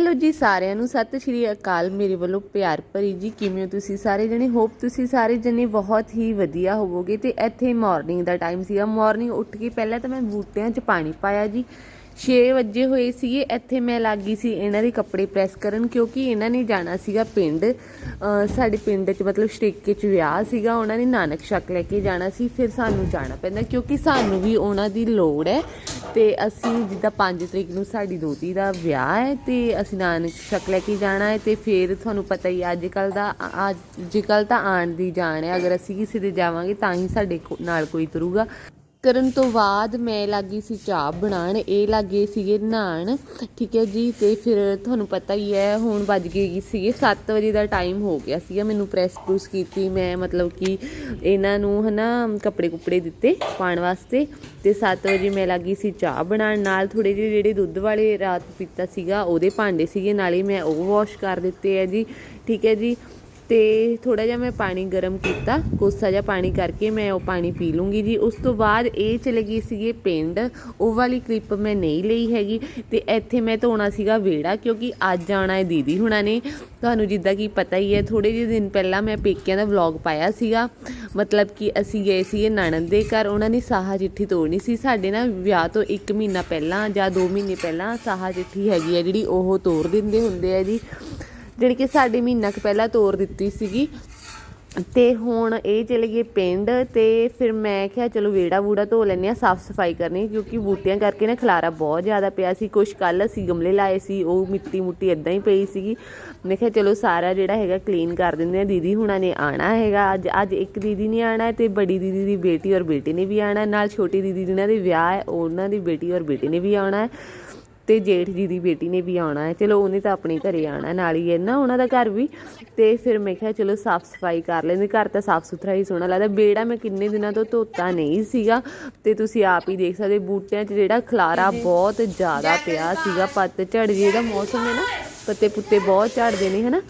Hello ਜੀ ਸਾਰਿਆਂ ਨੂੰ, ਸਤਿ ਸ਼੍ਰੀ ਅਕਾਲ ਮੇਰੇ ਵੱਲੋਂ ਪਿਆਰ ਭਰੀ ਜੀ, ਕਿਵੇਂ ਹੋ ਤੁਸੀਂ ਸਾਰੇ ਜਣੇ? ਹੋਪ ਤੁਸੀਂ ਸਾਰੇ ਜਣੇ ਬਹੁਤ ਹੀ ਵਧੀਆ ਹੋਵੋਗੇ ਤੇ ਇੱਥੇ ਮਾਰਨਿੰਗ ਦਾ ਟਾਈਮ ਸੀਗਾ। ਮਾਰਨਿੰਗ ਉੱਠ ਕੇ ਪਹਿਲਾਂ ਤਾਂ ਮੈਂ ਬੂਟਿਆਂ 'ਚ ਪਾਣੀ ਪਾਇਆ ਜੀ। 6 ਵਜੇ ਹੋਏ ਸੀਗੇ, ਇੱਥੇ ਮੈਂ ਲੱਗੀ ਸੀ ਇਹਨਾਂ ਦੇ ਕੱਪੜੇ ਪ੍ਰੈਸ ਕਰਨ ਕਿਉਂਕਿ ਇਹਨਾਂ ਨੇ ਜਾਣਾ ਸੀਗਾ ਪਿੰਡ। ਸਾਡੇ ਪਿੰਡ 'ਚ ਮਤਲਬ ਸ਼ਰੀਕੇ 'ਚ ਵਿਆਹ ਸੀਗਾ, ਉਹਨਾਂ ਨੇ ਨਾਨਕ ਸ਼ੱਕ ਲੈ ਕੇ ਜਾਣਾ ਸੀ, ਫਿਰ ਸਾਨੂੰ ਜਾਣਾ ਪੈਂਦਾ ਕਿਉਂਕਿ ਸਾਨੂੰ ਵੀ ਉਹਨਾਂ ਦੀ ਲੋੜ ਹੈ। ਤੇ ਅਸੀਂ ਜਿੱਦਾਂ 5 ਤਰੀਕ ਨੂੰ ਸਾਡੀ ਦੋਤੀ ਦਾ ਵਿਆਹ ਹੈ ਤੇ ਅਸੀਂ ਨਾਨਕ ਸ਼ੱਕ ਲੈ ਕੇ ਜਾਣਾ ਹੈ ਤੇ ਫਿਰ ਤੁਹਾਨੂੰ ਪਤਾ ਹੀ ਅੱਜ ਕੱਲ ਦਾ ਅੱਜ ਕੱਲ ਤਾਂ ਆਣ ਦੀ ਜਾਣ ਹੈ। ਅਗਰ ਅਸੀਂ ਕਿਸੇ ਦੇ ਜਾਵਾਂਗੇ ਤਾਂ ਹੀ ਸਾਡੇ ਕੋ- ਨਾਲ ਕੋਈ ਤੁਰੂਗਾ। ਕਰਨ ਤੋਂ ਬਾਅਦ ਮੈਂ ਲੱਗੀ ਸੀ ਚਾਹ ਬਣਾਉਣ, ਇਹ ਲੱਗੇ ਸੀਗੇ ਨਹਾਣ ਠੀਕ ਹੈ ਜੀ, ਤੇ ਫਿਰ ਤੁਹਾਨੂੰ ਪਤਾ ਹੀ ਹੈ, ਹੁਣ ਵੱਜ ਗਏ ਸੀਗੇ 7 ਵਜੇ ਦਾ ਟਾਈਮ ਹੋ ਗਿਆ ਸੀਗਾ, ਮੈਨੂੰ ਪ੍ਰੈਸ ਪ੍ਰੂਸ ਕੀਤੀ, ਮੈਂ ਮਤਲਬ ਕਿ ਇਹਨਾਂ ਨੂੰ ਹਨਾ ਕੱਪੜੇ ਕੁਪੜੇ ਦਿੱਤੇ ਪਾਣ ਵਾਸਤੇ, ਤੇ 7 ਵਜੇ ਮੈਂ ਲੱਗੀ ਸੀ ਚਾਹ ਬਣਾਉਣ, ਨਾਲ ਥੋੜੇ ਜਿਹੇ ਜਿਹੜੇ ਦੁੱਧ ਵਾਲੇ ਰਾਤ ਪੀਤਾ ਸੀਗਾ, ਉਹਦੇ ਭਾਂਡੇ ਸੀਗੇ, ਨਾਲੇ ਮੈਂ ਉਹ ਵਾਸ਼ ਕਰ ਦਿੱਤੇ ਹੈ ਜੀ, ਠੀਕ ਹੈ ਜੀ ਤੇ ਥੋੜਾ ਜਿਹਾ ਮੈਂ ਪਾਣੀ ਗਰਮ ਕੀਤਾ, ਕੋਸਾ ਜਿਹਾ ਪਾਣੀ ਕਰਕੇ ਮੈਂ ਉਹ ਪਾਣੀ ਪੀ ਲੂੰਗੀ ਜੀ। ਉਸ ਤੋਂ ਬਾਅਦ ਇਹ ਚਲੇ ਗਈ ਸੀਗੇ ਪਿੰਡ। ਉਹ ਵਾਲੀ ਕਲਿੱਪ ਮੈਂ ਨਹੀਂ ਲਈ ਹੈਗੀ। ਤੇ ਇੱਥੇ ਮੈਂ ਧੋਣਾ ਸੀਗਾ ਵਿਹੜਾ, ਕਿਉਂਕਿ ਅੱਜ ਆਉਣਾ ਹੈ ਦੀਦੀ ਹੁਣਾਂ ਨੇ। ਤੁਹਾਨੂੰ ਜਿੱਦਾਂ ਕਿ ਪਤਾ ਹੀ ਹੈ ਥੋੜੇ ਜਿਹੇ ਦਿਨ ਪਹਿਲਾਂ ਮੈਂ ਪੇਕਿਆਂ ਦਾ ਵਲੌਗ ਪਾਇਆ ਸੀਗਾ। ਮਤਲਬ ਕਿ ਅਸੀਂ ਗਏ ਸੀਗੇ ਨਣਦ ਦੇ ਘਰ। ਉਹਨਾਂ ਨੇ ਸਾਹਾ ਚਿੱਠੀ ਤੋੜਨੀ ਸੀ। ਸਾਡੇ ਨਾ ਵਿਆਹ ਤੋਂ 1 ਮਹੀਨਾ ਪਹਿਲਾਂ ਜਾਂ 2 ਮਹੀਨੇ ਪਹਿਲਾਂ ਸਾਹਾ ਚਿੱਠੀ ਹੈਗੀ ਹੈ ਜਿਹੜੀ, ਉਹ ਤੋੜ ਦਿੰਦੇ ਹੁੰਦੇ ਆ ਜੀ। ਜਿਹੜੀ ਕਿ ਸਾਡੇ ਮਹੀਨਾ ਕੁ ਪਹਿਲਾਂ ਤੋਰ ਦਿੱਤੀ ਸੀਗੀ। ਤੇ ਹੁਣ ਇਹ ਚਲੇ ਗਏ ਪਿੰਡ ਤੇ ਫਿਰ ਮੈਂ ਕਿਹਾ, ਚਲੋ ਵੇੜਾ ਵੂੜਾ ਧੋ ਲੈਂਦੇ ਆ ਸਾਫ਼ ਸਫ਼ਾਈ ਕਰਨੀ, ਕਿਉਂਕਿ ਬੂਟਿਆਂ ਕਰਕੇ ਨਾ ਖਲਾਰਾ ਬਹੁਤ ਜ਼ਿਆਦਾ ਪਿਆ ਸੀ। ਕੁਛ ਕੱਲ ਅਸੀਂ ਗਮਲੇ ਲਾਏ ਸੀ, ਉਹ ਮਿੱਟੀ ਮੁੱਟੀ ਇਦਾਂ ਹੀ ਪਈ ਸੀਗੀ। ਮੈਂ ਕਿਹਾ, ਚਲੋ ਸਾਰਾ ਜਿਹੜਾ ਹੈਗਾ ਕਲੀਨ ਕਰ ਦਿੰਦੇ ਆ ਦੀਦੀ ਹੁਣਾਂ ਨੇ ਆਣਾ ਹੈਗਾ। ਅੱਜ ਅੱਜ ਇੱਕ ਦੀਦੀ ਨੇ ਆਣਾ ਹੈ ਤੇ ਬੜੀ ਦੀਦੀ ਦੀ ਬੇਟੀ ਔਰ ਬੇਟੇ ਨੇ ਵੀ ਆਣਾ ਨਾਲ ਛੋਟੀ ਦੀਦੀ ਜਿਹਨਾਂ ਦੇ ਵਿਆਹ ਹੈ, ਉਹਨਾਂ ਦੀ ਬੇਟੀ ਔਰ ਬੇਟੇ ਨੇ ਵੀ ਆਉਣਾ ਹੈ। ਤੇ ਜੇਠ ਜੀ ਦੀ ਬੇਟੀ ਨੇ ਵੀ ਆਉਣਾ ਹੈ। ਚਲੋ ਉਹਨੇ ਤਾਂ ਆਪਣੇ ਘਰੇ ਆਉਣਾ ਨਾਲ ਹੀ ਹੈ ਨਾ ਉਹਨਾਂ ਦਾ ਘਰ ਵੀ। ਤੇ ਫਿਰ ਮੈਂ ਕਿਹਾ ਚਲੋ ਸਾਫ਼ ਸਫ਼ਾਈ ਕਰ ਲੈਂਦੇ। ਘਰ ਤਾਂ ਸਾਫ਼ ਸੁਥਰਾ ਹੀ ਸੋਹਣਾ ਲੱਗਦਾ। ਬੇੜਾ ਮੈਂ ਕਿੰਨੇ ਦਿਨਾਂ ਤੋਂ ਧੋਤਾ ਨਹੀਂ ਸੀਗਾ। ਤੇ ਤੁਸੀਂ ਆਪ ਹੀ ਦੇਖ ਸਕਦੇ ਬੂਟਿਆਂ 'ਚ ਜਿਹੜਾ ਖਲਾਰਾ ਬਹੁਤ ਜ਼ਿਆਦਾ ਪਿਆ ਸੀਗਾ। ਪੱਤ ਝੜ ਜਿਹੜਾ ਮੌਸਮ ਹੈ ਨਾ, ਪੱਤੇ ਪੁੱਤੇ ਬਹੁਤ ਝੜਦੇ ਨੇ ਹਨਾ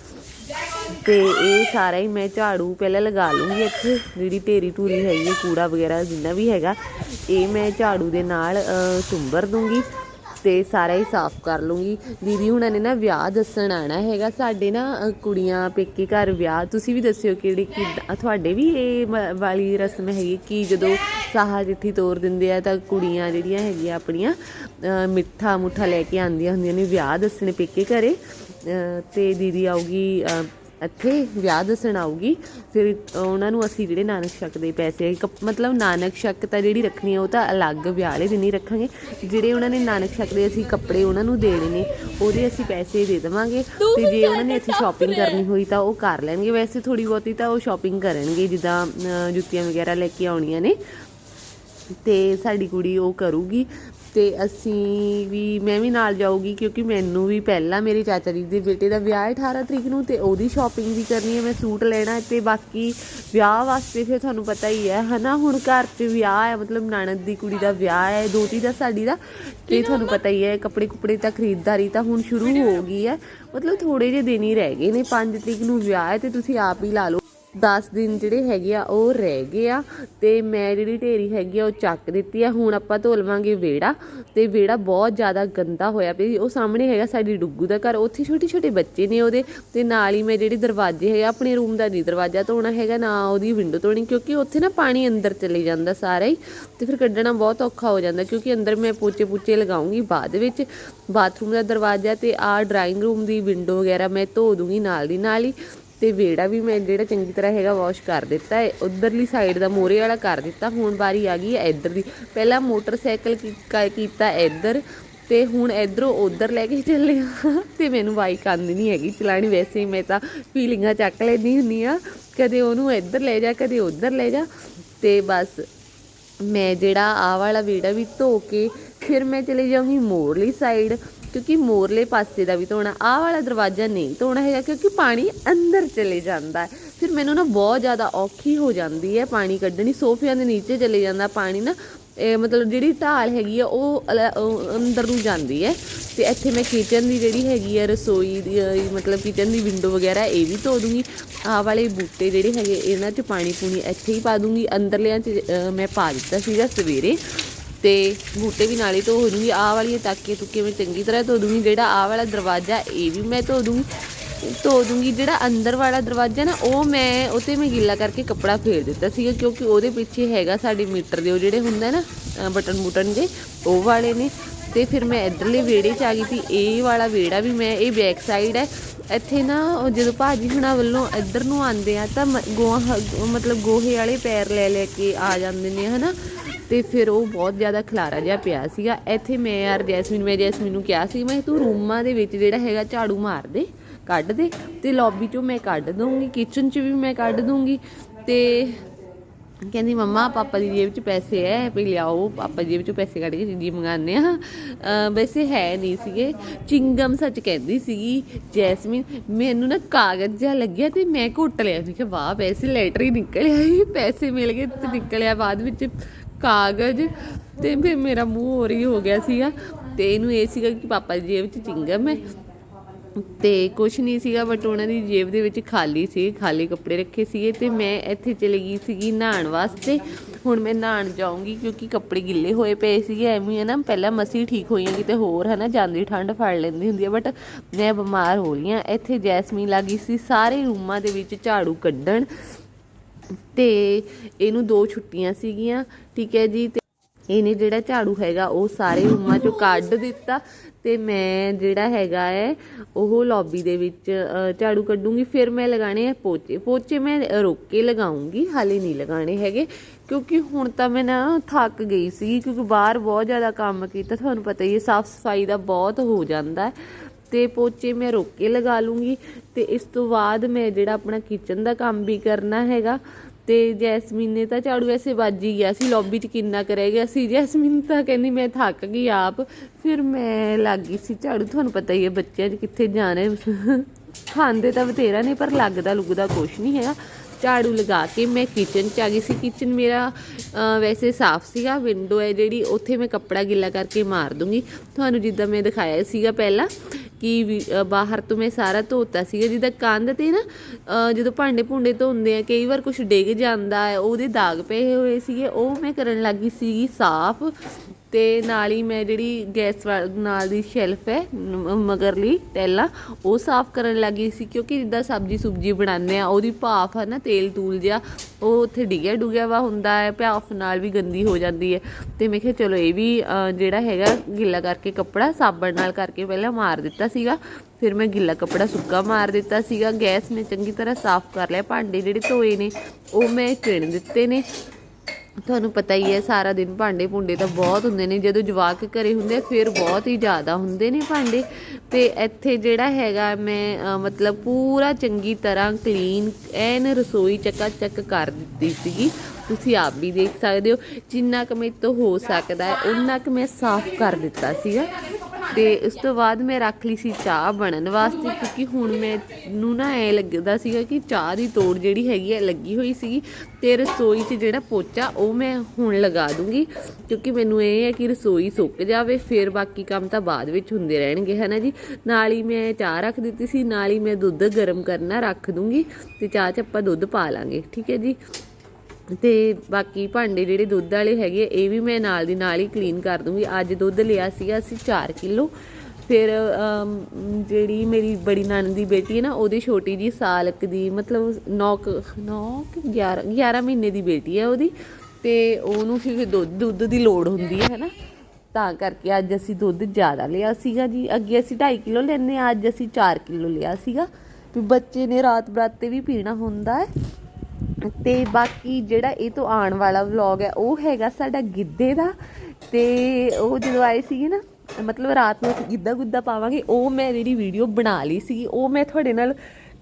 ਤੇ ਇਹ ਸਾਰਾ ਹੀ ਮੈਂ ਝਾੜੂ ਪਹਿਲਾਂ ਲਗਾ ਲੂੰਗੀ ਇੱਥੇ। ਜਿਹੜੀ ਢੇਰੀ ਢੂਰੀ ਹੈਗੀ ਹੈ, ਕੂੜਾ ਵਗੈਰਾ ਜਿੰਨਾ ਵੀ ਹੈਗਾ, ਇਹ ਮੈਂ ਝਾੜੂ ਦੇ ਨਾਲ ਸੁੰਬਰ ਦੂੰਗੀ। ਤੇ ਸਾਰਾ ਹੀ ਸਾਫ਼ ਕਰ ਲੂੰਗੀ। ਦੀਦੀ ਹੁਣਾਂ ਨੇ ਨਾ ਵਿਆਹ ਦੱਸਣ ਆਣਾ ਹੈਗਾ। ਸਾਡੇ ਨਾ ਕੁੜੀਆਂ ਪੇਕੇ ਘਰ ਵਿਆਹ। ਤੁਸੀਂ ਵੀ ਦੱਸਿਓ ਕਿਹੜੀ ਕਿ ਤੁਹਾਡੇ ਵੀ ਇਹ ਮ- ਵਾਲੀ ਰਸਮ ਹੈਗੀ ਕਿ ਜਦੋਂ ਸਾਹਾ ਚਿੱਠੀ ਤੋਰ ਦਿੰਦੇ ਆ ਤਾਂ ਕੁੜੀਆਂ ਜਿਹੜੀਆਂ ਹੈਗੀਆਂ ਆਪਣੀਆਂ ਮਿੱਠਾ ਮੁੱਠਾ ਲੈ ਕੇ ਆਉਂਦੀਆਂ ਹੁੰਦੀਆਂ ਨੇ ਵਿਆਹ ਦੱਸਣੇ ਪੇਕੇ ਘਰੇ। ਅ, ਤੇ ਦੀਦੀ ਆਊਗੀ ਇੱਥੇ ਵਿਆਹ ਦੱਸਣ ਆਊਗੀ। ਫਿਰ ਉਹਨਾਂ ਨੂੰ ਅਸੀਂ ਜਿਹੜੇ ਨਾਨਕ ਸ਼ੱਕ ਦੇ ਪੈਸੇ ਮਤਲਬ ਨਾਨਕ ਸ਼ੱਕ ਤਾਂ ਜਿਹੜੀ ਰੱਖਣੀ ਆ ਉਹ ਤਾਂ ਅਲੱਗ ਵਿਆਹ ਵਾਲੇ ਦਿਨ ਹੀ ਰੱਖਾਂਗੇ। ਜਿਹੜੇ ਉਹਨਾਂ ਨੇ ਨਾਨਕ ਸ਼ੱਕ ਦੇ ਅਸੀਂ ਕੱਪੜੇ ਉਹਨਾਂ ਨੂੰ ਦੇਣੇ ਨੇ ਉਹਦੇ ਅਸੀਂ ਪੈਸੇ ਦੇ ਦੇਵਾਂਗੇ। ਤੇ ਜੇ ਉਹਨਾਂ ਨੇ ਇੱਥੇ ਸ਼ਾਪਿੰਗ ਕਰਨੀ ਹੋਈ ਤਾਂ ਉਹ ਕਰ ਲੈਣਗੇ। ਵੈਸੇ ਥੋੜੀ ਬਹੁਤੀ ਤਾਂ ਉਹ ਸ਼ਾਪਿੰਗ ਕਰਨਗੇ ਜਿੱਦਾਂ ਜੁੱਤੀਆਂ ਵਗੈਰਾ ਲੈ ਕੇ ਆਉਣੀਆਂ ਨੇ। ਤੇ ਸਾਡੀ ਕੁੜੀ ਉਹ ਕਰੂਗੀ। ਤੇ ਅਸੀਂ ਵੀ ਮੈਂ ਵੀ ਨਾਲ ਜਾਊਗੀ ਕਿਉਂਕਿ ਮੈਨੂੰ ਵੀ ਪਹਿਲਾਂ ਮੇਰੇ ਚਾਚਾ ਜੀ ਦੇ ਬੇਟੇ ਦਾ ਵਿਆਹ ਹੈ 18 ਤਰੀਕ ਨੂੰ ਤੇ ਉਹਦੀ ਸ਼ਾਪਿੰਗ ਵੀ ਕਰਨੀ ਹੈ ਮੈਂ ਸੂਟ ਲੈਣਾ ਹੈ ਤੇ ਬਾਕੀ ਵਿਆਹ ਵਾਸਤੇ ਫਿਰ ਤੁਹਾਨੂੰ ਪਤਾ ਹੀ ਹੈ ਹਨਾ ਹੁਣ ਘਰ 'ਚ ਵਿਆਹ ਹੈ ਮਤਲਬ ਨਣਦ ਦੀ ਕੁੜੀ ਦਾ ਵਿਆਹ ਹੈ ਦੋਤੀ ਦਾ ਸਾਡੀ ਦਾ ਤੇ ਤੁਹਾਨੂੰ ਪਤਾ ਹੀ ਹੈ ਕੱਪੜੇ ਕੁਪੜੇ ਤਾਂ ਖਰੀਦਦਾਰੀ ਤਾਂ ਹੁਣ ਸ਼ੁਰੂ ਹੋ ਗਈ ਹੈ ਮਤਲਬ ਥੋੜੇ ਜਿਹੇ ਦਿਨ ਹੀ ਰਹਿ ਗਏ ਨੇ 5 ਤਰੀਕ ਨੂੰ ਵਿਆਹ ਹੈ ਤੇ ਤੁਸੀਂ ਆਪ ਹੀ ਲਾ ਲਓ 10 ਦਿਨ ਜਿਹੜੇ ਹੈਗੇ ਆ ਉਹ ਰਹਿ ਗਏ ਆ ਤੇ ਮੈਂ ਜਿਹੜੀ ਢੇਰੀ ਹੈਗੀ ਆ ਉਹ ਚੱਕ ਦਿੱਤੀ ਆ। ਹੁਣ ਆਪਾਂ ਧੋ ਲਵਾਂਗੇ ਵਿਹੜਾ ਤੇ ਵਿਹੜਾ ਬਹੁਤ ਜ਼ਿਆਦਾ ਗੰਦਾ ਹੋਇਆ ਪਿਆ ਉਹ ਸਾਹਮਣੇ ਹੈਗਾ ਸਾਡੀ ਡੁੱਗੂ ਦਾ ਘਰ ਉੱਥੇ ਛੋਟੇ ਛੋਟੇ ਬੱਚੇ ਨੇ ਉਹਦੇ ਤੇ ਨਾਲ ਹੀ ਮੈਂ ਜਿਹੜੇ ਦਰਵਾਜ਼ੇ ਹੈਗੇ ਆ, ਆਪਣੇ ਰੂਮ ਦਾ ਨਹੀਂ ਦਰਵਾਜ਼ਾ ਧੋਣਾ ਹੈਗਾ ਨਾ ਉਹਦੀ ਵਿੰਡੋ ਧੋਣੀ ਕਿਉਂਕਿ ਉੱਥੇ ਨਾ ਪਾਣੀ ਅੰਦਰ ਚਲੇ ਜਾਂਦਾ ਸਾਰਾ ਹੀ ਤੇ ਫਿਰ ਕੱਢਣਾ ਬਹੁਤ ਔਖਾ ਹੋ ਜਾਂਦਾ ਕਿਉਂਕਿ ਅੰਦਰ ਮੈਂ ਪੋਚੇ ਪੂਚੇ ਲਗਾਉਂਗੀ ਬਾਅਦ ਵਿੱਚ। ਬਾਥਰੂਮ ਦਾ ਦਰਵਾਜ਼ਾ ਤੇ ਆਹ ਡਰਾਇੰਗ ਰੂਮ ਦੀ ਵਿੰਡੋ ਵਗੈਰਾ ਮੈਂ ਧੋ ਦੂੰਗੀ ਨਾਲ ਦੀ ਨਾਲ ਹੀ। ਤੇ ਵਿਹੜਾ ਵੀ ਮੈਂ ਜਿਹੜਾ ਚੰਗੀ ਤਰ੍ਹਾਂ ਹੈਗਾ ਵਾਸ਼ ਕਰ ਦਿੱਤਾ ਹੈ। ਉਧਰਲੀ ਸਾਈਡ ਦਾ ਮੋਰੇ ਵਾਲਾ ਕਰ ਦਿੱਤਾ, ਹੁਣ ਵਾਰੀ ਆ ਗਈ ਹੈ ਇੱਧਰ ਦੀ। ਪਹਿਲਾਂ ਮੋਟਰਸਾਈਕਲ ਕੀ- ਕ- ਕੀਤਾ ਇੱਧਰ ਤੇ ਹੁਣ ਇਧਰੋਂ ਉਧਰ ਲੈ ਕੇ ਚੱਲੇ ਆ ਤੇ ਮੈਨੂੰ ਬਾਈਕ ਆਉਂਦੀ ਨਹੀਂ ਹੈਗੀ। ਚਲਾਣੀ ਵੈਸੇ ਹੀ ਮੈਂ ਤਾਂ ਫੀਲਿੰਗਾਂ ਚੱਕ ਲੈਂਦੀ ਹੁੰਨੀ ਆ। ਕਦੇ ਉਹਨੂੰ ਇੱਧਰ ਲੈ ਜਾ, ਕਦੇ ਉਧਰ ਲੈ ਜਾ। ਤੇ ਬਸ ਮੈਂ ਜਿਹੜਾ ਆ ਵਾਲਾ ਵਿਹੜਾ ਵੀ ਧੋ ਕੇ ਫਿਰ ਮੈਂ ਚਲੇ ਜਾਊਂਗੀ ਮੋਰਲੀ ਸਾਈਡ ਕਿਉਂਕਿ ਮੋਰਲੇ ਪਾਸੇ ਦਾ ਵੀ ਧੋਣਾ, ਆਹ ਵਾਲਾ ਦਰਵਾਜ਼ਾ ਨਹੀਂ ਧੋਣਾ ਹੈਗਾ ਕਿਉਂਕਿ ਪਾਣੀ ਅੰਦਰ ਚਲੇ ਜਾਂਦਾ ਹੈ। ਫਿਰ ਮੈਨੂੰ ਨਾ ਬਹੁਤ ਜ਼ਿਆਦਾ ਔਖੀ ਹੋ ਜਾਂਦੀ ਹੈ ਪਾਣੀ ਕੱਢਣੀ, ਸੋਫਿਆਂ ਦੇ ਨੀਚੇ ਚਲੇ ਜਾਂਦਾ ਪਾਣੀ ਨਾ, ਇਹ ਮਤਲਬ ਜਿਹੜੀ ਢਾਲ ਹੈਗੀ ਆ, ਉਹ ਅੰਦਰ ਨੂੰ ਜਾਂਦੀ ਹੈ। ਤੇ ਇੱਥੇ ਮੈਂ ਕਿਚਨ ਦੀ ਜਿਹੜੀ ਹੈਗੀ ਆ, ਰਸੋਈ ਦੀ ਮਤਲਬ ਕਿਚਨ ਦੀ ਵਿੰਡੋ ਵਗੈਰਾ ਇਹ ਵੀ ਧੋ ਦੂੰਗੀ। ਆਹ ਵਾਲੇ ਬੂਟੇ ਜਿਹੜੇ ਹੈਗੇ, ਇਹਨਾਂ 'ਚ ਪਾਣੀ ਪੂਣੀ ਇੱਥੇ ਹੀ ਪਾ ਦੂੰਗੀ। ਅੰਦਰਲਿਆਂ 'ਚ ਮੈਂ ਪਾ ਦਿੱਤਾ ਸੀਗਾ ਸਵੇਰੇ। ਤੇ ਬੂਟੇ ਵੀ ਨਾਲੇ ਧੋ ਦੂੰਗੀ, ਆਹ ਵਾਲੀਆਂ ਤਾਕੀਆਂ ਤੁੱਕੇ ਮੈਂ ਚੰਗੀ ਤਰ੍ਹਾਂ ਧੋ ਦੂੰਗੀ, ਜਿਹੜਾ ਆਹ ਵਾਲਾ ਦਰਵਾਜ਼ਾ ਇਹ ਵੀ ਮੈਂ ਧੋ ਦੂੰਗੀ। ਧੋ ਦੂੰਗੀ ਜਿਹੜਾ ਅੰਦਰ ਵਾਲਾ ਦਰਵਾਜ਼ਾ ਨਾ, ਉਹ ਮੈਂ ਉਤੇ ਮੈਂ ਗਿੱਲਾ ਕਰਕੇ ਕੱਪੜਾ ਫੇਰ ਦਿੱਤਾ ਸੀਗਾ, ਕਿਉਂਕਿ ਉਹਦੇ ਪਿੱਛੇ ਹੈਗਾ ਸਾਡੇ ਮੀਟਰ ਦੇ, ਉਹ ਜਿਹੜੇ ਹੁੰਦਾ ਨਾ ਬਟਨ ਬੁਟਨ ਦੇ, ਉਹ ਵਾਲੇ ਨੇ। ਤੇ ਫਿਰ ਮੈਂ ਇਧਰਲੇ ਵਿਹੜੇ 'ਚ ਆ ਗਈ ਸੀ, ਇਹ ਵਾਲਾ ਵਿਹੜਾ ਵੀ ਮੈਂ, ਇਹ ਬੈਕ ਸਾਈਡ ਹੈ। ਇੱਥੇ ਨਾ, ਉਹ ਜਦੋਂ ਭਾਜੀ ਹੁਣਾਂ ਵੱਲੋਂ ਇੱਧਰ ਨੂੰ ਆਉਂਦੇ ਆ, ਤਾਂ ਮ- ਗੋਹਾ, ਮਤਲਬ ਗੋਹੇ ਵਾਲੇ ਪੈਰ ਲੈ ਲੈ ਕੇ ਆ ਜਾਂਦੇ ਨੇ, ਹਨਾ? ਤੇ ਫਿਰ ਉਹ ਬਹੁਤ ਜ਼ਿਆਦਾ ਖਲਾਰਾ ਜਿਹਾ ਪਿਆ ਸੀਗਾ। ਇੱਥੇ ਮੈਂ ਯਾਰ ਜੈਸਮੀਨ, ਮੈਂ ਜੈਸਮੀਨ ਨੂੰ ਕਿਹਾ ਸੀ, ਮੈਂ ਤੂੰ ਰੂਮਾਂ ਦੇ ਵਿੱਚ ਜਿਹੜਾ ਹੈਗਾ ਝਾੜੂ ਮਾਰ ਦੇ, ਕੱਢ ਦੇ ਤੇ ਲੌਬੀ ਚੋਂ ਮੈਂ ਕੱਢ ਦੂੰਗੀ ਕਿਚਨ 'ਚ ਵੀ ਮੈਂ ਕੱਢ ਦੂੰਗੀ ਤੇ ਕਹਿੰਦੀ, ਮੰਮਾ, ਪਾਪਾ ਦੀ ਜੇਬ 'ਚ ਪੈਸੇ ਐ, ਵੀ ਲਿਆਓ, ਪਾਪਾ ਜੇਬ 'ਚੋਂ ਪੈਸੇ ਕੱਢ ਕੇ ਚੀਜ਼ੀ ਮੰਗਾਉਂਦੇ ਆ। ਵੈਸੇ ਹੈ ਨਹੀਂ ਸੀਗੇ। ਚਿੰਗਮ ਸੱਚ ਕਹਿੰਦੀ ਸੀਗੀ, ਜੈਸਮੀਨ, ਮੈਨੂੰ ਨਾ ਕਾਗਜ਼ ਜਿਹਾ ਲੱਗਿਆ ਤੇ ਮੈਂ ਘੁੱਟ ਲਿਆ। ਮੈਂ ਕਿਹਾ, ਵਾਹ ਪੈਸੇ ਲੈਟਰ ਹੀ ਨਿਕਲਿਆ ਹੀ ਪੈਸੇ ਮਿਲ ਗਏ ਤੇ ਨਿਕਲਿਆ ਬਾਅਦ ਵਿੱਚ। ਕਾਗਜ਼ ਤੇ ਫਿਰ ਮੇਰਾ ਮੂੰਹ ਹੋਰ ਹੀ ਹੋ ਗਿਆ ਸੀਗਾ ਤੇ ਇਹਨੂੰ ਇਹ ਸੀਗਾ ਕਿ ਪਾਪਾ ਦੀ ਜੇਬ 'ਚ ਚਿੰਗਮ ਹੈ ਤੇ ਕੁਛ ਨਹੀਂ ਸੀਗਾ ਬਟ ਉਹਨਾਂ ਦੀ ਜੇਬ ਦੇ ਵਿੱਚ ਖਾਲੀ ਸੀ, ਖਾਲੀ ਕੱਪੜੇ ਰੱਖੇ ਸੀਗੇ ਤੇ ਮੈਂ ਇੱਥੇ ਚਲੀ ਗਈ ਸੀਗੀ ਨਹਾਉਣ ਵਾਸਤੇ। ਹੁਣ ਮੈਂ ਨਹਾਉਣ ਜਾਊਂਗੀ ਕਿਉਂਕਿ ਕੱਪੜੇ ਗਿੱਲੇ ਹੋਏ ਪਏ ਸੀਗੇ, ਐਵੇਂ ਹੈ ਨਾ, ਪਹਿਲਾਂ ਮਸੀ ਠੀਕ ਹੋਈਆਂ ਕਿਤੇ ਹੋਰ ਹੈ ਨਾ ਜਾਂਦੀ ਠੰਡ ਫੜ ਲੈਂਦੀ ਹੁੰਦੀ ਹੈ ਬਟ ਮੈਂ ਬਿਮਾਰ ਹੋ ਰਹੀ ਹਾਂ ਇੱਥੇ ਜੈਸਮੀਨ ਲੱਗੀ ਸੀ, ਸਾਰੇ ਰੂਮਾਂ ਦੇ ਵਿੱਚ ਝਾੜੂ ਕੱਢਣ ਤੇ ਇਹਨੂੰ ਦੋ ਛੁੱਟੀਆਂ ਸੀਗੀਆਂ, ਠੀਕ ਹੈ ਜੀ, ਤੇ ਇਹਨੇ ਜਿਹੜਾ ਝਾੜੂ ਹੈਗਾ ਉਹ ਸਾਰੇ ਰੂਮਾਂ ਚੋਂ ਕੱਢ ਦਿੱਤਾ ਤੇ ਮੈਂ ਜਿਹੜਾ ਹੈਗਾ ਹੈ, ਉਹ ਲੌਬੀ ਦੇ ਵਿੱਚ ਝਾੜੂ ਕੱਢੂੰਗੀ, ਫਿਰ ਮੈਂ ਲਗਾਣੇ ਆ ਪੋਚੇ। ਪੋਚੇ ਮੈਂ ਰੋਕ ਕੇ ਲਗਾਉਂਗੀ, ਹਾਲੇ ਨਹੀਂ ਲਗਾਣੇ ਹੈਗੇ, ਕਿਉਂਕਿ ਹੁਣ ਤਾਂ ਮੈਂ ਨਾ ਥੱਕ ਗਈ ਸੀ, ਕਿਉਂਕਿ ਬਾਹਰ ਬਹੁਤ ਜ਼ਿਆਦਾ ਕੰਮ ਕੀਤਾ, ਤੁਹਾਨੂੰ ਪਤਾ ਹੀ ਹੈ ਸਾਫ਼ ਸਫ਼ਾਈ ਦਾ ਬਹੁਤ ਹੋ ਜਾਂਦਾ ਹੈ। ਤੇ ਪੋਚੇ ਮੈਂ ਰੋਕ ਕੇ ਲਗਾ ਲੂੰਗੀ ਤੇ ਇਸ ਤੋਂ ਬਾਅਦ ਮੈਂ ਜਿਹੜਾ ਆਪਣਾ ਕਿਚਨ ਦਾ ਕੰਮ ਵੀ ਕਰਨਾ ਹੈਗਾ ਤੇ ਜੈਸਮੀਨ ਨੇ ਤਾਂ ਝਾੜੂ ਐਸੇ ਵੱਜ ਹੀ ਗਿਆ ਸੀ ਲੌਬੀ 'ਚ ਕਿੰਨਾ ਕਰਿਆ ਗਿਆ ਸੀ। ਜੈਸਮੀਨ ਤਾਂ ਕਹਿੰਦੀ ਮੈਂ ਥੱਕ ਗਈ ਆਪ। ਫਿਰ ਮੈਂ ਲੱਗ ਗਈ ਸੀ ਝਾੜੂ। ਤੁਹਾਨੂੰ ਪਤਾ ਹੀ ਹੈ ਬੱਚਿਆਂ 'ਚ ਕਿੱਥੇ ਜਾਣਾ ਖਾਂਦੇ ਤਾਂ ਬਥੇਰਾ ਨੇ, ਪਰ ਲੱਗਦਾ ਲੁੱਗਦਾ ਕੁਛ ਨਹੀਂ ਹੈਗਾ। ਝਾੜੂ ਲਗਾ ਕੇ ਮੈਂ ਕਿਚਨ 'ਚ ਆ ਗਈ ਸੀ। ਕਿਚਨ ਮੇਰਾ ਵੈਸੇ ਸਾਫ਼ ਸੀਗਾ। ਵਿੰਡੋ ਹੈ ਜਿਹੜੀ, ਉੱਥੇ ਮੈਂ ਕੱਪੜਾ ਗਿੱਲਾ ਕਰਕੇ ਮਾਰ ਦੂੰਗੀ। ਤੁਹਾਨੂੰ ਜਿੱਦਾਂ ਮੈਂ ਦਿਖਾਇਆ ਸੀਗਾ ਪਹਿਲਾਂ। ਕਿ ਵੀ- ਬਾਹਰ ਤੋਂ ਮੈਂ ਸਾਰਾ ਧੋਤਾ ਸੀਗਾ। ਜਿੱਦਾਂ ਕੰਧ ਤੇ ਨਾ ਜਦੋਂ ਭਾਂਡੇ ਭੁੰਡੇ ਧੋਂਦੇ ਆ, ਕਈ ਵਾਰ ਕੁਝ ਡਿੱਗ ਜਾਂਦਾ ਹੈ, ਉਹਦੇ ਦਾਗ ਪਏ ਹੋਏ ਸੀਗੇ। ਉਹ ਮੈਂ ਕਰਨ ਲੱਗੀ ਸੀਗੀ ਸਾਫ਼। ਤੇ ਨਾਲ ਹੀ ਮੈਂ ਜਿਹੜੀ ਗੈਸ ਵਾ- ਨਾਲ ਦੀ ਸ਼ੈਲਫ ਹੈ, ਮ- ਮਗਰਲੀ, ਟੈਲਾ, ਉਹ ਸਾਫ਼ ਕਰਨ ਲੱਗੀ ਸੀ ਕਿਉਂਕਿ ਜਿੱਦਾਂ ਸਬਜ਼ੀ ਸੁਬਜੀ ਬਣਾਉਂਦੇ ਆ, ਉਹਦੀ ਭਾਫ ਹੈ ਨਾ, ਤੇਲ ਤੂਲ ਜਿਹਾ, ਉਹ ਉੱਥੇ ਡਿੱਗਿਆ ਡੁੱਗਿਆ ਵਾ ਹੁੰਦਾ ਹੈ, ਭਾਫ ਨਾਲ ਵੀ ਗੰਦੀ ਹੋ ਜਾਂਦੀ ਹੈ। ਤੇ ਮੈਂ ਕਿਹਾ ਚਲੋ ਇਹ ਵੀ ਜਿਹੜਾ ਹੈਗਾ ਗਿੱਲਾ ਕਰਕੇ ਕੱਪੜਾ, ਸਾਬਣ ਨਾਲ ਕਰਕੇ ਪਹਿਲਾਂ ਮਾਰ ਦਿੱਤਾ ਸੀਗਾ, ਫਿਰ ਮੈਂ ਗਿੱਲਾ ਕੱਪੜਾ ਸੁੱਕਾ ਮਾਰ ਦਿੱਤਾ ਸੀਗਾ, ਗੈਸ ਮੈਂ ਚੰਗੀ ਤਰ੍ਹਾਂ ਸਾਫ਼ ਕਰ ਲਿਆ, ਭਾਂਡੇ ਜਿਹੜੇ ਧੋਏ ਨੇ, ਉਹ ਮੈਂ ਚਿਣ ਦਿੱਤੇ ਨੇ। ਤੁਹਾਨੂੰ ਪਤਾ ਹੀ ਹੈ, ਸਾਰਾ ਦਿਨ ਭਾਂਡੇ ਭੁੰਡੇ ਤਾਂ ਬਹੁਤ ਹੁੰਦੇ ਨੇ। ਜਦੋਂ ਜਵਾਕ ਘਰੇ ਹੁੰਦੇ ਆ, ਫਿਰ ਬਹੁਤ ਹੀ ਜ਼ਿਆਦਾ ਹੁੰਦੇ ਨੇ ਭਾਂਡੇ। ਤੇ ਇੱਥੇ ਜਿਹੜਾ ਹੈਗਾ, ਮੈਂ ਮਤਲਬ ਪੂਰਾ ਚੰਗੀ ਤਰ੍ਹਾਂ ਕਲੀਨ ਐਨ ਰਸੋਈ ਚੱਕਾ ਚੱਕ ਕਰ ਦਿੱਤੀ ਸੀਗੀ। ਤੁਸੀਂ ਆਪ ਵੀ ਦੇਖ ਸਕਦੇ ਹੋ, ਜਿੰਨਾ ਕੁ ਮੇਰੇ ਤੋਂ ਹੋ ਸਕਦਾ ਹੈ ਉਨਾ ਕੁ ਮੈਂ ਸਾਫ਼ ਕਰ ਦਿੱਤਾ ਸੀਗਾ। ਤੇ ਉਸ ਤੋਂ ਬਾਅਦ ਮੈਂ ਰੱਖ ਲਈ ਸੀ ਚਾਹ ਬਣਨ ਵਾਸਤੇ, ਕਿਉਂਕਿ ਹੁਣ ਮੈਨੂੰ ਨਾ ਐ ਲੱਗਦਾ ਸੀਗਾ ਕਿ ਚਾਹ ਦੀ ਤੋੜ ਜਿਹੜੀ ਹੈਗੀ ਹੈ ਲੱਗੀ ਹੋਈ ਸੀਗੀ ਤੇ ਰਸੋਈ 'ਚ ਜਿਹੜਾ ਪੋਚਾ, ਉਹ ਮੈਂ ਹੁਣ ਲਗਾ ਦੂੰਗੀ, ਕਿਉਂਕਿ ਮੈਨੂੰ ਇਹ ਹੈ ਕਿ ਰਸੋਈ ਸੁੱਕ ਜਾਵੇ, ਫਿਰ ਬਾਕੀ ਕੰਮ ਤਾਂ ਬਾਅਦ ਵਿੱਚ ਹੁੰਦੇ ਰਹਿਣਗੇ, ਹਨਾ ਜੀ? ਨਾਲ ਹੀ ਮੈਂ ਚਾਹ ਰੱਖ ਦਿੱਤੀ ਸੀ, ਨਾਲ ਹੀ ਮੈਂ ਦੁੱਧ ਗਰਮ ਕਰਨਾ ਰੱਖ ਦੂੰਗੀ, ਤੇ ਚਾਹ 'ਚ ਆਪਾਂ ਦੁੱਧ ਪਾ ਲਾਂਗੇ, ਠੀਕ ਹੈ ਜੀ? ਤੇ ਬਾਕੀ ਭਾਂਡੇ ਜਿਹੜੇ ਦੁੱਧ ਵਾਲੇ ਹੈਗੇ ਆ, ਇਹ ਵੀ ਮੈਂ ਨਾਲ ਦੀ ਨਾਲ ਹੀ ਕਲੀਨ ਕਰ ਦੂੰਗੀ। ਅੱਜ ਦੁੱਧ ਲਿਆ ਸੀਗਾ ਅਸੀਂ 4 ਕਿਲੋ। ਫਿਰ ਜਿਹੜੀ ਮੇਰੀ ਬੜੀ ਨਾਨ ਦੀ ਬੇਟੀ ਹੈ ਨਾ ਉਹਦੀ ਛੋਟੀ ਜੀ ਸਾਲਕ ਦੀ ਮਤਲਬ 9 9 11 11 ਮਹੀਨੇ ਦੀ ਬੇਟੀ ਹੈ ਉਹਦੀ। ਤੇ ਉਹਨੂੰ ਫਿਰ ਦੁੱਧ ਦੁੱਧ ਦੀ ਲੋੜ ਹੁੰਦੀ ਹੈ ਹੈਨਾ? ਤਾਂ ਕਰਕੇ ਅੱਜ ਅਸੀਂ ਦੁੱਧ ਜ਼ਿਆਦਾ ਲਿਆ ਸੀਗਾ ਜੀ। ਅੱਗੇ ਅਸੀਂ 2.5 ਕਿਲੋ ਲੈਂਦੇ ਆ ਅੱਜ ਅਸੀਂ 4 ਕਿਲੋ ਲਿਆ ਸੀਗਾ। ਵੀ ਬੱਚੇ ਨੇ ਰਾਤ ਬਰਾਤੇ ਵੀ ਪੀਣਾ ਹੁੰਦਾ ਹੈ। ਤੇ ਬਾਕੀ ਜਿਹੜਾ ਇਹ ਤੋਂ ਆਉਣ ਵਾਲਾ ਵਲੌਗ ਹੈ ਉਹ ਹੈਗਾ ਸਾਡਾ ਗਿੱਧੇ ਦਾ। ਤੇ ਉਹ ਜਦੋਂ ਆਏ ਸੀਗੇ ਨਾ ਮਤਲਬ ਰਾਤ ਨੂੰ ਅਸੀਂ ਗਿੱਧਾ ਗੁੱਦਾ ਪਾਵਾਂਗੇ ਉਹ ਮੈਂ ਜਿਹੜੀ ਵੀਡੀਓ ਬਣਾ ਲਈ ਸੀਗੀ ਉਹ ਮੈਂ ਤੁਹਾਡੇ ਨਾਲ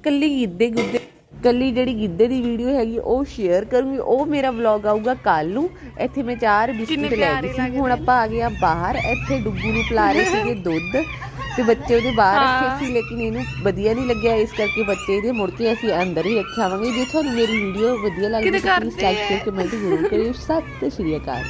ਕੱਲੀ ਗਿੱਧੇ ਗੁੱਦੇ ਕੱਲੀ ਜਿਹੜੀ ਗਿੱਧੇ ਦੀ ਵੀਡੀਓ ਹੈਗੀ ਉਹ ਸ਼ੇਅਰ ਕਰੂੰਗੀ। ਉਹ ਮੇਰਾ ਵਲੌਗ ਆਊਗਾ ਕੱਲ ਨੂੰ। ਇੱਥੇ ਮੈਂ ਚਾਰ ਬਿਸਕੁਟ ਲੈ ਗਈ ਸੀ ਹੁਣ ਆਪਾਂ ਆ ਗਏ ਆ ਬਾਹਰ। ਇੱਥੇ ਡੁੱਗੂ ਨੂੰ ਪਿਲਾ ਰਹੇ ਸੀਗੇ ਦੁੱਧ। ਤੇ ਬੱਚੇ ਉਹਦੇ ਬਾਹਰ ਰੱਖੇ ਸੀ ਲੇਕਿਨ ਇਹਨੂੰ ਵਧੀਆ ਨਹੀਂ ਲੱਗਿਆ। ਇਸ ਕਰਕੇ ਬੱਚੇ ਇਹਦੇ ਮੁੜ ਕੇ ਅਸੀਂ ਅੰਦਰ ਹੀ ਰੱਖਾਵਾਂਗੇ ਜੇ ਤੁਹਾਨੂੰ ਮੇਰੀ ਵੀਡੀਓ ਵਧੀਆ ਲੱਗਦੀ ਤਾਂ ਪਲੀਜ਼ ਲਾਈਕ ਸ਼ੇਅਰ ਕਮੈਂਟ ਜ਼ਰੂਰ ਕਰਿਓ। ਸਤਿ ਸ਼੍ਰੀ ਅਕਾਲ।